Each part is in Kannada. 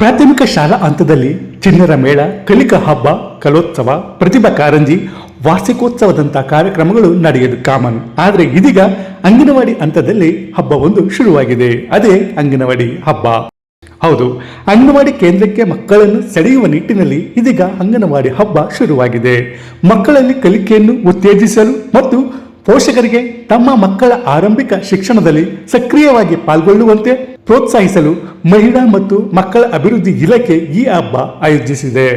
ಪ್ರಾಥಮಿಕ ಶಾಲಾ ಹಂತದಲ್ಲಿ ಚಿಣ್ಣರ ಮೇಳ, ಕಲಿಕಾ ಹಬ್ಬ, ಕಲೋತ್ಸವ, ಪ್ರತಿಭಾ ಕಾರಂಜಿ ವಾರ್ಷಿಕೋತ್ಸವದಂತಹ ಕಾರ್ಯಕ್ರಮಗಳು ನಡೆಯೋದು ಕಾಮನ್. ಆದರೆ ಇದೀಗ ಅಂಗನವಾಡಿ ಹಂತದಲ್ಲಿ ಹಬ್ಬವೊಂದು ಶುರುವಾಗಿದೆ. ಅದೇ ಅಂಗನವಾಡಿ ಹಬ್ಬ. ಹೌದು, ಅಂಗನವಾಡಿ ಕೇಂದ್ರಕ್ಕೆ ಮಕ್ಕಳನ್ನು ಸೆಳೆಯುವ ನಿಟ್ಟಿನಲ್ಲಿ ಇದೀಗ ಅಂಗನವಾಡಿ ಹಬ್ಬ ಶುರುವಾಗಿದೆ. ಮಕ್ಕಳಲ್ಲಿ ಕಲಿಕೆಯನ್ನು ಉತ್ತೇಜಿಸಲು ಮತ್ತು ಪೋಷಕರಿಗೆ ತಮ್ಮ ಮಕ್ಕಳ ಆರಂಭಿಕ ಶಿಕ್ಷಣದಲ್ಲಿ ಸಕ್ರಿಯವಾಗಿ ಪಾಲ್ಗೊಳ್ಳುವಂತೆ ಪ್ರೋತ್ಸಾಹಿಸಲು ಮಹಿಳಾ ಮತ್ತು ಮಕ್ಕಳ ಅಭಿವೃದ್ಧಿ ಇಲಾಖೆ ಈ ಹಬ್ಬ ಆಯೋಜಿಸಿದೆ.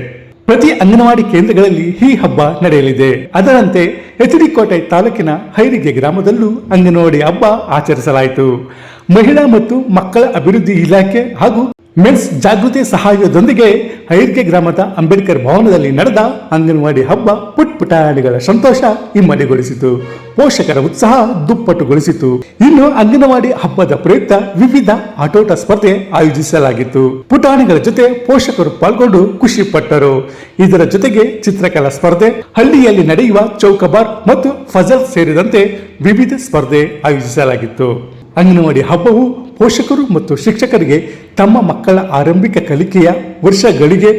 ಪ್ರತಿ ಅಂಗನವಾಡಿ ಕೇಂದ್ರಗಳಲ್ಲಿ ಈ ಹಬ್ಬ ನಡೆಯಲಿದೆ. ಅದರಂತೆ ಎಚ್ ಕೋಟೆ ತಾಲೂಕಿನ ಹೈರಿಗೆ ಗ್ರಾಮದಲ್ಲೂ ಅಂಗನವಾಡಿ ಹಬ್ಬ ಆಚರಿಸಲಾಯಿತು. ಮಹಿಳಾ ಮತ್ತು ಮಕ್ಕಳ ಅಭಿವೃದ್ಧಿ ಇಲಾಖೆ ಹಾಗೂ ಮೆನ್ಸ್ ಜಾಗೃತಿ ಸಹಾಯದೊಂದಿಗೆ ಹೈರ್ಕೆ ಗ್ರಾಮದ ಅಂಬೇಡ್ಕರ್ ಭವನದಲ್ಲಿ ನಡೆದ ಅಂಗನವಾಡಿ ಹಬ್ಬ ಪುಟ್ಪುಟಾಣಿಗಳ ಸಂತೋಷ ಇಮ್ಮಡಿಗೊಳಿಸಿತು. ಪೋಷಕರ ಉತ್ಸಾಹ ದುಪ್ಪಟ್ಟುಗೊಳಿಸಿತು. ಇನ್ನು ಅಂಗನವಾಡಿ ಹಬ್ಬದ ಪ್ರಯುಕ್ತ ವಿವಿಧ ಆಟೋಟ ಸ್ಪರ್ಧೆ ಆಯೋಜಿಸಲಾಗಿತ್ತು. ಪುಟಾಣಿಗಳ ಜೊತೆ ಪೋಷಕರು ಪಾಲ್ಗೊಂಡು ಖುಷಿ ಪಟ್ಟರು. ಇದರ ಜೊತೆಗೆ ಚಿತ್ರಕಲಾ ಸ್ಪರ್ಧೆ, ಹಳ್ಳಿಯಲ್ಲಿ ನಡೆಯುವ ಚೌಕಬಾರ್ ಮತ್ತು ಫಜಲ್ ಸೇರಿದಂತೆ ವಿವಿಧ ಸ್ಪರ್ಧೆ ಆಯೋಜಿಸಲಾಗಿತ್ತು. ಅಂಗನವಾಡಿ ಹಬ್ಬವು ಪೋಷಕರು ಮತ್ತು ಶಿಕ್ಷಕರಿಗೆ ತಮ್ಮ ಮಕ್ಕಳ ಆರಂಭಿಕ ಕಲಿಕೆಯ ವರ್ಷಗಳಿಗೆ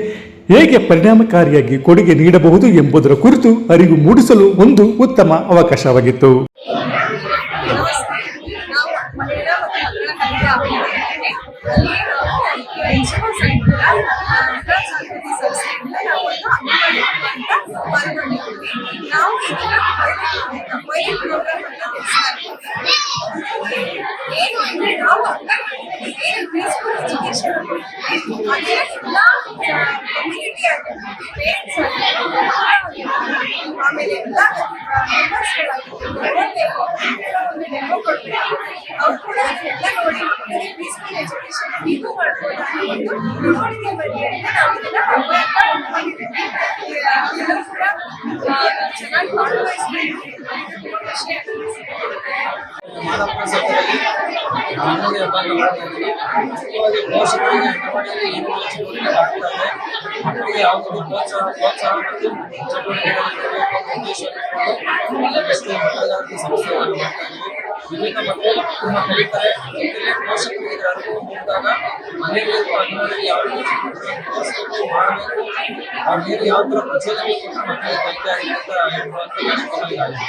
ಹೇಗೆ ಪರಿಣಾಮಕಾರಿಯಾಗಿ ಕೊಡುಗೆ ನೀಡಬಹುದು ಎಂಬುದರ ಕುರಿತು ಅರಿವು ಮೂಡಿಸಲು ಒಂದು ಉತ್ತಮ ಅವಕಾಶವಾಗಿತ್ತು. ನಾವು ತಿಳುವಳಿಕೆ ಬರಲಿ ಅಂತ ನಾವು ಇದನ್ನ ಹಬ್ಬ ಅಂತ ಅಂದ್ಕೊಂಡಿದ್ದೀವಿ ಎಲ್ಲರೂ ಕೂಡ ಚೆನ್ನಾಗಿ ಭಾಗವಹಿಸ್ಬೇಕು ತುಂಬ ಖುಷಿ ಮಾದಪ್ಪನ ಸತ್ತರಲ್ಲಿ ಅಂಗಡಿ ಹಬ್ಬ ಮಾಡ್ತಾಯಿದ್ದೀವಿ ಮುಖ್ಯವಾಗಿ ಪೋಷಕರಿಗೆ ಅಂಗನವಾಡಿಯಲ್ಲಿ ಏನು ಚಟುವಟಿಕೆ ಆಗ್ತಾ ಇದೆ ಮಕ್ಕಳಿಗೆ ಯಾವುದೇ ಪ್ರೋತ್ಸಾಹ ಪ್ರೋತ್ಸಾಹ ಮತ್ತು ಚಟುವಟಿಕೆಗಳನ್ನು ಕೊಡಬೇಕು ಅನ್ನೋ ಉದ್ದೇಶ ಇಟ್ಕೊಂಡು ಎಲ್ಲದಷ್ಟು ಮಕ್ಕಳಿಗಾಗಿ ಸಂಸ್ಥೆಗಳನ್ನು ಮಾಡ್ತಾ ಇದ್ದೀವಿ ವಿವಿಧ ಮಕ್ಕಳು ತುಂಬ ಕಲಿತಾರೆ ಜೊತೆಗೆ ಪೋಷಕರಿಗೆ ಇದರ ಅನುಭವ ಮೂಡಿದಾಗ ಮನೆಯಲ್ಲಿ ಅಥವಾ ಅಂಗನವಾಡಿಯಲ್ಲಿ ಯಾವ ರೀತಿ ಚಟುವಟಿಕೆಗಳನ್ನು ತೋರಿಸಬೇಕು ಮಾಡಬೇಕು ಅವ್ರ ಮೇಲೆ ಯಾವ ಥರ ಪ್ರಚೋದನೆ ಕೊಟ್ಟರೆ ಮಕ್ಕಳಿಗೆ ಕಲಿಕೆ ಆಗುತ್ತೆ ಅಂತ ಹೇಳುವಂಥ ಕಾರ್ಯಕ್ರಮ ಇದಾಗಿದೆ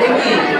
Де ми?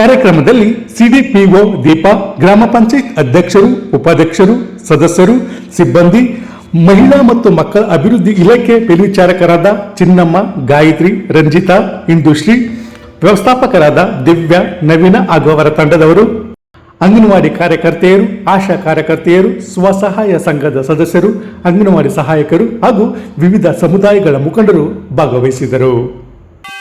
ಕಾರ್ಯಕ್ರಮದಲ್ಲಿ ಸಿಡಿಪಿಒ ದೀಪಾ, ಗ್ರಾಮ ಪಂಚಾಯತ್ ಅಧ್ಯಕ್ಷರು, ಉಪಾಧ್ಯಕ್ಷರು, ಸದಸ್ಯರು, ಸಿಬ್ಬಂದಿ, ಮಹಿಳಾ ಮತ್ತು ಮಕ್ಕಳ ಅಭಿವೃದ್ಧಿ ಇಲಾಖೆ ಮೇಲ್ವಿಚಾರಕರಾದ ಚಿನ್ನಮ್ಮ, ಗಾಯತ್ರಿ, ರಂಜಿತಾ, ಇಂದುಶ್ರೀ, ವ್ಯವಸ್ಥಾಪಕರಾದ ದಿವ್ಯಾ, ನವೀನ ಹಾಗೂ ಅವರ ತಂಡದವರು, ಅಂಗನವಾಡಿ ಕಾರ್ಯಕರ್ತೆಯರು, ಆಶಾ ಕಾರ್ಯಕರ್ತೆಯರು, ಸ್ವಸಹಾಯ ಸಂಘದ ಸದಸ್ಯರು, ಅಂಗನವಾಡಿ ಸಹಾಯಕರು ಹಾಗೂ ವಿವಿಧ ಸಮುದಾಯಗಳ ಮುಖಂಡರು ಭಾಗವಹಿಸಿದರು.